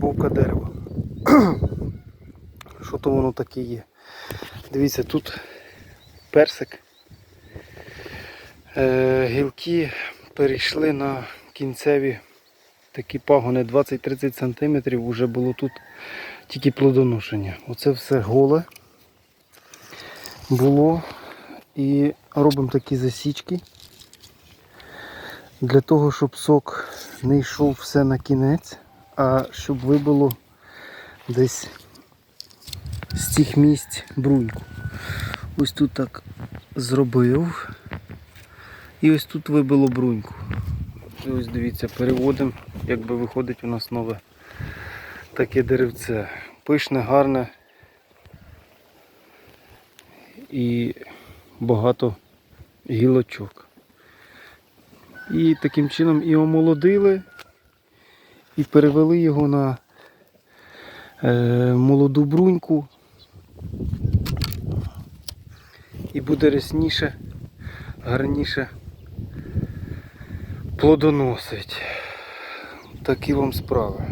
обробовка дерева. Що то воно таке є? Дивіться, тут персик. Е, гілки перейшли на кінцеві такі пагони 20-30 см вже було тут тільки плодоношення. Оце все голе було. І робимо такі засічки для того, щоб сок не йшов все на кінець, а щоб вибило десь з цих місць бруньку. Ось тут так зробив. І ось тут вибило бруньку. І ось дивіться, переводимо, якби виходить у нас нове таке деревце. Пишне, гарне і багато гілочок. І таким чином і омолодили, і перевели його на е, молоду бруньку. І буде рясніше, гарніше плодоносить. Такі вам справи.